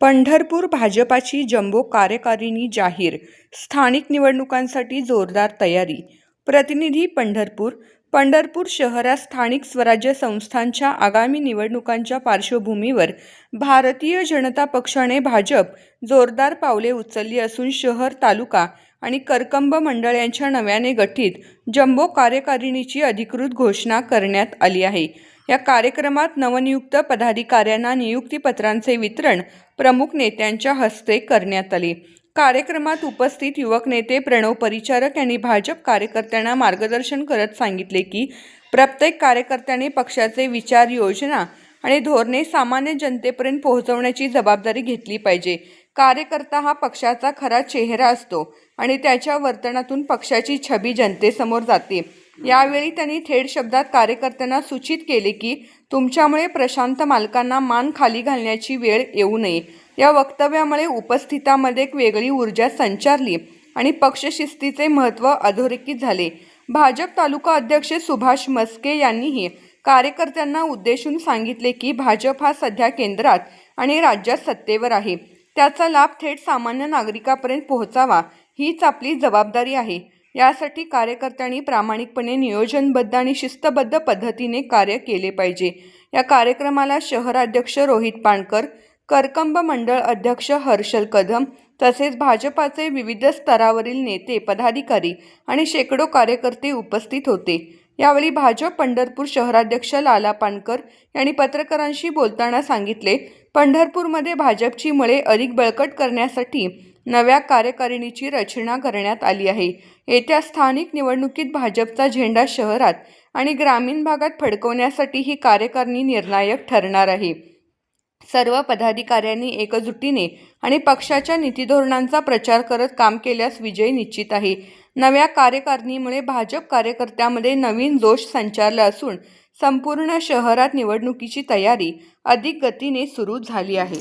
पंढरपूर भाजपाची जम्बो कार्यकारिणी जाहीर स्थानिक निवडणुकांसाठी जोरदार तयारी. प्रतिनिधी पंढरपूर पंढरपूर शहरात स्थानिक स्वराज्य संस्थांच्या आगामी निवडणुकांच्या पार्श्वभूमीवर भारतीय जनता पक्षाने भाजप जोरदार पावले उचलली असून शहर तालुका आणि करकंब मंडळ यांच्या नव्याने गठीत जम्बो कार्यकारिणीची अधिकृत घोषणा करण्यात आली आहे. या कार्यक्रमात नवनियुक्त पदाधिकाऱ्यांना नियुक्तीपत्रांचे वितरण प्रमुख नेत्यांच्या हस्ते करण्यात आले. कार्यक्रमात उपस्थित युवक नेते प्रणव परिचारक यांनी भाजप कार्यकर्त्यांना मार्गदर्शन करत सांगितले की प्रत्येक कार्यकर्त्याने पक्षाचे विचार योजना आणि धोरणे सामान्य जनतेपर्यंत पोहोचवण्याची जबाबदारी घेतली पाहिजे. कार्यकर्ता हा पक्षाचा खरा चेहरा असतो आणि त्याच्या वर्तनातून पक्षाची छबी जनतेसमोर जाते. यावेळी त्यांनी थेट शब्दात कार्यकर्त्यांना सूचित केले की तुमच्यामुळे प्रशांत मालकांना मान खाली घालण्याची वेळ येऊ नये. या वक्तव्यामुळे उपस्थितांमध्ये एक वेगळी ऊर्जा संचारली आणि पक्षशिस्तीचे महत्त्व अधोरेखित झाले. भाजप तालुका अध्यक्ष सुभाष मस्के यांनीही कार्यकर्त्यांना उद्देशून सांगितले की भाजप हा सध्या केंद्रात आणि राज्यात सत्तेवर आहे. त्याचा लाभ थेट सामान्य नागरिकापर्यंत पोहोचावा हीच आपली जबाबदारी आहे. यासाठी कार्यकर्त्यांनी प्रामाणिकपणे नियोजनबद्ध आणि शिस्तबद्ध पद्धतीने कार्य केले पाहिजे. या कार्यक्रमाला शहराध्यक्ष रोहित पाणकर करकंब मंडळ अध्यक्ष हर्षल कदम तसेच भाजपाचे विविध स्तरावरील नेते पदाधिकारी आणि शेकडो कार्यकर्ते उपस्थित होते. यावेळी भाजप पंढरपूर शहराध्यक्ष लाला पानकर यांनी पत्रकारांशी बोलताना सांगितले पंढरपूरमध्ये भाजपची मळे अधिक बळकट करण्यासाठी नव्या कार्यकारिणीची रचना करण्यात आली आहे. येत्या स्थानिक निवडणुकीत भाजपचा झेंडा शहरात आणि ग्रामीण भागात फडकवण्यासाठी ही कार्यकारिणी निर्णायक ठरणार आहे. सर्व पदाधिकाऱ्यांनी एकजुटीने आणि पक्षाच्या नीतीधोरणांचा प्रचार करत काम केल्यास विजय निश्चित आहे. नव्या कार्यकारिणीमुळे भाजप कार्यकर्त्यामध्ये नवीन जोश संचारला असून संपूर्ण शहरात निवडणुकीची तयारी अधिक गतीने सुरू झाली आहे.